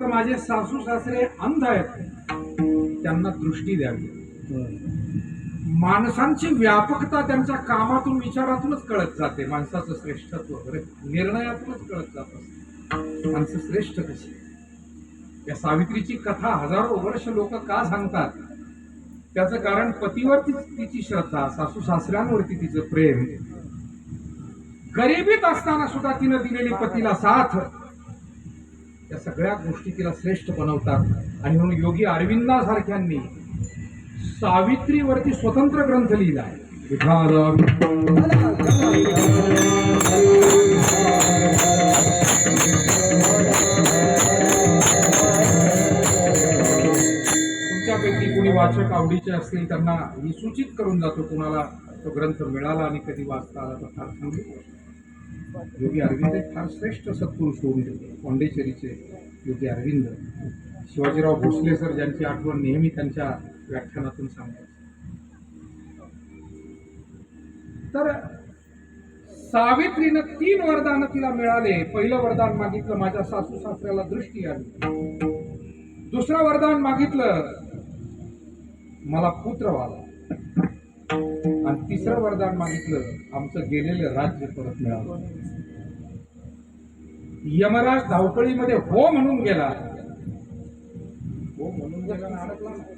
तर माझे सासू सासरे अंध आहेत. त्यांना दृष्टी द्यावी. माणसांची व्यापकता त्यांच्या कामातून विचारातूनच कळत जाते. माणसाचं श्रेष्ठत्व निर्णयातूनच कळत जात असते. माणसं श्रेष्ठ कशी? या सावित्रीची कथा हजारो वर्ष लोक का सांगतात? त्याचं कारण पतीवरती तिची श्रद्धा सासू सासऱ्यांवरती तिचं प्रेम. गरिबीत असताना सुद्धा तिनं दिलेली पतीला साथ. या सगळ्या गोष्टी तिला श्रेष्ठ बनवतात. आणि म्हणून योगी अरविंदासारख्यांनी सावित्रीवरती स्वतंत्र ग्रंथ लिहिला आहे तुमच्यापैकी कोणी वाचक आवडीचे असतील त्यांना मी सूचित करून जातो कोणाला तो ग्रंथ मिळाला आणि कधी वाचता आला तर फार सांगितलं योगी अरविंद फार श्रेष्ठ सत्पुरुष होऊन गेले पॉंडेचेरीचे योगी अरविंद. शिवाजीराव भोसले सर ज्यांची आठवण नेहमी त्यांच्या व्याख्यानातून सांगतात. तर सावित्रीनं तीन वरदान तिला मिळाले. पहिलं वरदान मागितलं माझ्या सासू सासऱ्याला दृष्टी आली. दुसरं वरदान मागितलं मला पुत्र व्हावा. आणि तिसरं वरदान मागितलं आमचं गेलेलं राज्य परत मिळालं. यमराज धावपळीमध्ये हो म्हणून गेला. हो म्हणून गेला अडकला.